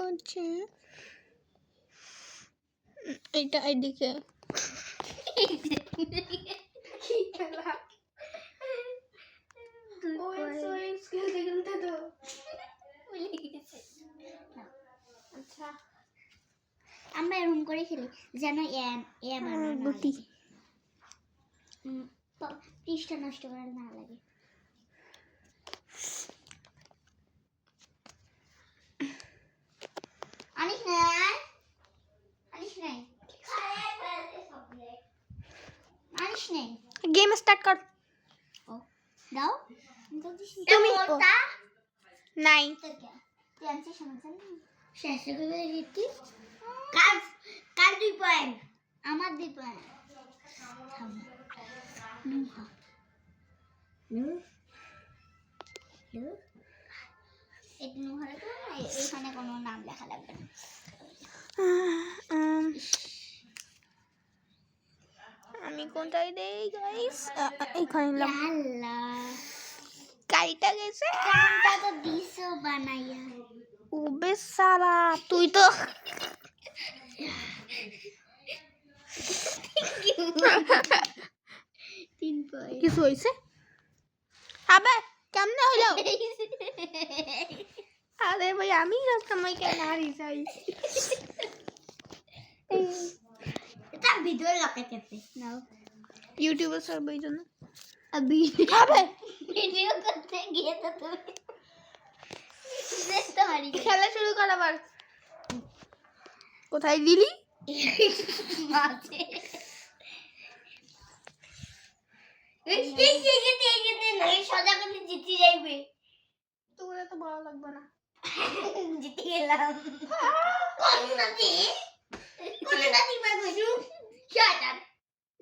এটা হচ্ছে এটা এদিকে। আচ্ছা আমরা এরকম করে খেলি যেন গুটি পৃষ্ঠা নষ্ট করা না লাগে আনিস নাই আনিস নাই আনিস নাই গেম স্টার্ট কর। দাও। তুমি- নাই। আমার? শেষ করে কার দুই পয়েন্ট? দুই পয়েন্ট। এখানে কোনো নাম লেখা লাগবে না। কোনটাই দেই গাইস এইখানে নিলাম আল্লাহ গাড়িটা গেছে কামটা তো দিছো বানাইয়া উবে সালা তুই তো তিন পয়েন্ট কিছু হয়েছে আবে কেমনে হইল আরে ভাই আমি সময় কেন হারি যাই এটা ভিডিও লাগাতে নাও। ভিডিও করতে গিয়ে তো তুমি খেলা শুরু কর আবার। কোথায় দিলি? মাঝে জিতে যাইবে। তো ভালো লাগবে না। জিতে গেলাম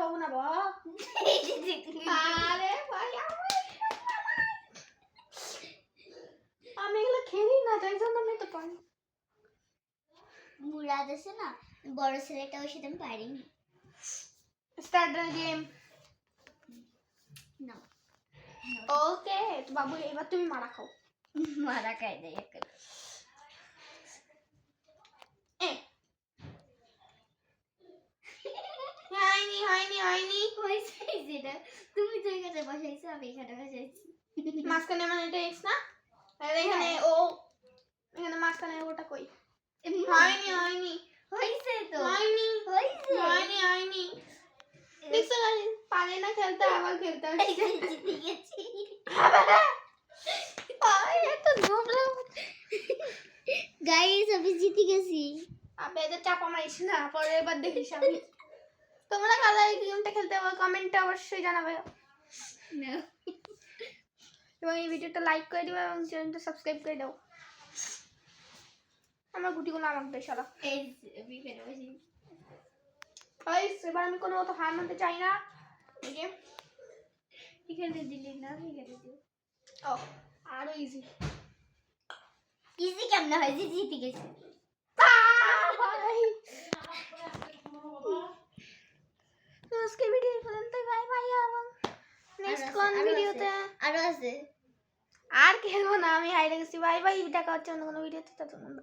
পাবো না বা আরে ভাই আমার আমি এগুলো খেলি না তাই জন্য আমি তো পারি। মুরাদ আছে না বড় ছেলেটা ওর সাথে আমি পারিনি। স্টার্ট দ্য গেম না। ওকে তো বাবু এবার তুমি মারা খাও। মারা খাই দেয় একটা এ হয়নি হয়নি হয়নি তুমি তো এখানে বসাইছো আমি এখানে বসাইছি। মাঝখানে মানে এটা এক্স না? আর এখানে ও এখানে মাঝখানে ওটা কই? হয়নি হয়নি। তো। হয়নি। হয়নি হয়নি। দেখছ না পারে না খেলতে আবার খেলতে আসছে জিতে গেছি। আয় এত নোংরা গাইস আমি জিতে গেছি। আবে এত চাপা মারিস না পরে এবার দেখিস আমি। তোমরা কারা এই গেমটা খেলতে হবে কমেন্টে অবশ্যই জানাবে। এবং এই ভিডিওটা লাইক করে দিও এবং চ্যানেলটা সাবস্ক্রাইব করে দাও। আমার গুটিগুলো আমাকে সারা আমি গাইস এবার আমি কোনো মতো হার মানতে চাই না। এখানে দিলি না এখানে দিও ও। আরও ইজি ইজি কেমন হয়? জিতে গেছি ভাই আজকে ভিডিও পর্যন্ত বাই বাই এবং নেক্সট কোন ভিডিওতে আরও আছে আর খেলব না আমি হাই গেছি বাই বাই দেখা হচ্ছে অন্য কোনো ভিডিওতে ততক্ষণ